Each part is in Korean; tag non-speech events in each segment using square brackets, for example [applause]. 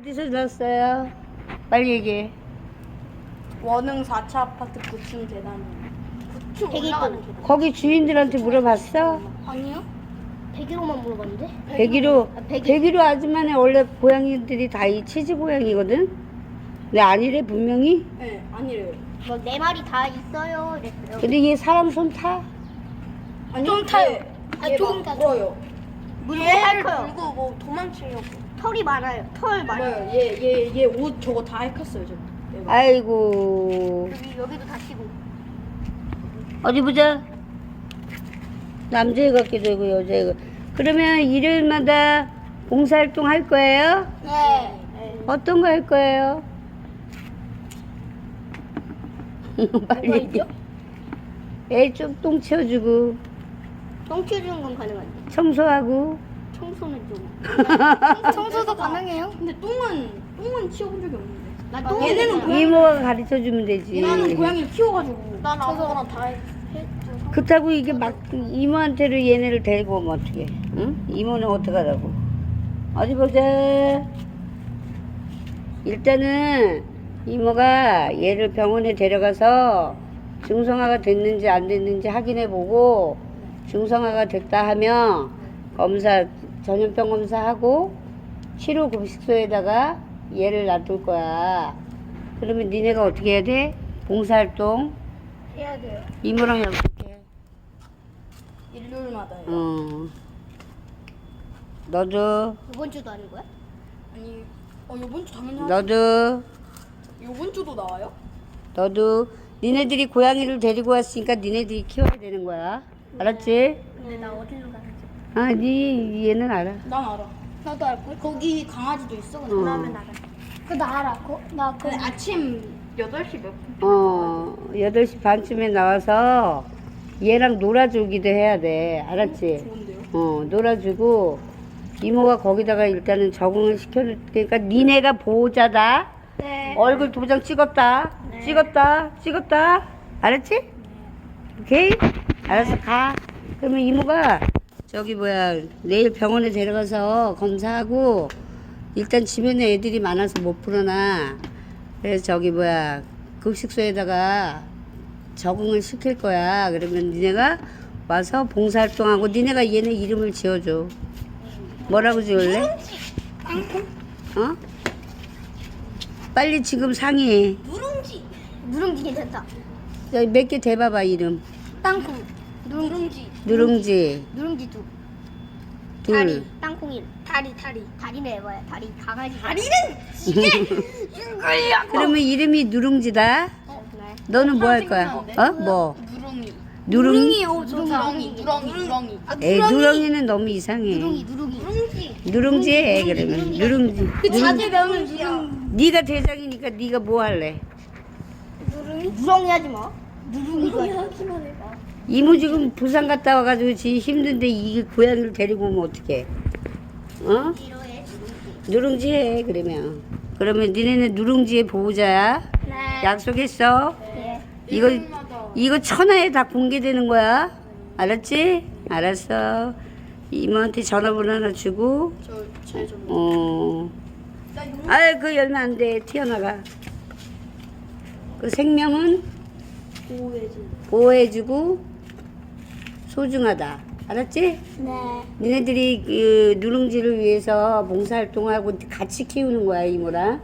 어디서 났어요? 빨리 얘기해. 원흥 4차 아파트 9층 계단. 9층 올라가는 계단. 거기 주인들한테 물어봤어? 아니요. 101호만 물어봤는데. 101호, 아, 101. 101호 아줌마네 원래 고양이들이 다 이 치즈 고양이거든? 근데 아니래, 분명히? 네, 아니래요. 뭐 네 마리 다 있어요. 이랬어요. 근데 얘 사람 손 타? 아니, 좀 타요. 얘, 아, 얘 조금 막 타죠. 물어요. 물고 얘를 핥아요. 물고 뭐 도망치려고. 털이 많아요. 털 많아요. 뭐요? 얘, 얘, 얘 옷 저거 다 핥았어요, 저. 얘가. 아이고. 여기 여기도 다치고. 어디 보자. 남자애 같기도 하고 여자애 같 그러면 일요일마다 봉사활동 할 거예요? 네. 어떤 거 할 거예요? [laughs] 빨리 얘기해. 애좀똥 치워주고 똥 치워주는 건 가능한데. 청소하고 청소는 좀. [laughs] 청소도 가능해요? 근데 똥은, 똥은 치워본 적이 없는데. 나 아, 똥. 얘네는 고양이- 이모가 가르쳐 주면 되지 얘는 고양이를 키워가지고. 난 아무거나 다 해. 그렇다고 이게 막 이모한테를 얘네를 데리고 오면 어떡해 응? 이모는 어떡하라고 어디 보자 일단은 이모가 얘를 병원에 데려가서 중성화가 됐는지 안 됐는지 확인해 보고 중성화가 됐다 하면 검사 전염병 검사하고 치료 급식소에다가 얘를 놔둘 거야 그러면 니네가 어떻게 해야 돼? 봉사활동 해야 돼요. 이모랑 약속해 일요일마다요. 어. 너도, 이번 주도 하는 거야? 아니, 어, 요번 주 당연히. 너도, 요번 주도 나와요? 너도, 니네들이 고양이를 데리고 왔으니까 니네들이 키워야 되는 거야. 알았지? 근데 나 어디로. 아, 니, 얘는 알아. 난 알아. 나도 알 걸. 거기 강아지도 있어. 근데 어. 그러면 나가. 그나 알아. 거, 나 그. 근데 아침 8시 몇 분? 어, 8시 반쯤에 나와서 얘랑 놀아주기도 해야 돼. 알았지? 좋은데요? 어, 놀아주고, 이모가 거기다가 일단은 적응을 시켜줄 테니까 니네가 보호자다. 네. 얼굴 도장 찍었다. 찍었다. 찍었다. 알았지? 오케이? 알았어, 가. 그러면 이모가 저기 뭐야, 내일 병원에 데려가서 검사하고 일단 집에는 애들이 많아서 못 풀어놔. 그래서 저기 뭐야, 급식소에다가 적응을 시킬 거야. 그러면 니네가 와서 봉사활동하고 니네가 얘네 이름을 지어줘. 뭐라고 지을래? 어? 빨리 지금 상의해. 누룽지. 누룽지 괜찮다. 몇 개 대봐봐 이름. 땅콩. 누룽지. 누룽지 누룽지 두. 둘. 다리. 땅콩이. 다리 다리. 다리는 해봐야 다리 강아지. 다리는 [laughs] 그러면 이름이 누룽지다. 어, 네. 너는 뭐 할 거야? 어? 뭐? 누렁이. 누룽? 오, 누렁이, 누렁이, 누렁이. 에 누렁이는 너무 이상해. 누룽이 누룽이. 누룽지. 누룽지 해 그러면. 누룽지. 누룽지. 자제명은 지금 네가 대장이니까 네가 뭐 할래? 누룽이. 누렁이 하지 마. 누룽이가 하기만 해봐. 이모 지금 부산 갔다 와가지고 지금 힘든데 이 고양이를 데리고 오면 어떡해? 어? 이러해. 누룽지 해 그러면. 그러면 니네는 누룽지의 보호자야. 네. 약속했어. 네. 이거 이거 천하에 다 공개되는 거야. 알았지? 알았어. 이모한테 전화번호 하나 주고 저제 좀. 어. 아이 그 열면 안 돼. 튀어나가. 그 생명은 보호해주고 소중하다. 알았지? 네. 니네들이 그 누룽지를 위해서 봉사활동하고 같이 키우는 거야 이모랑.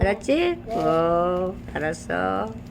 알았지? 어, 알았어.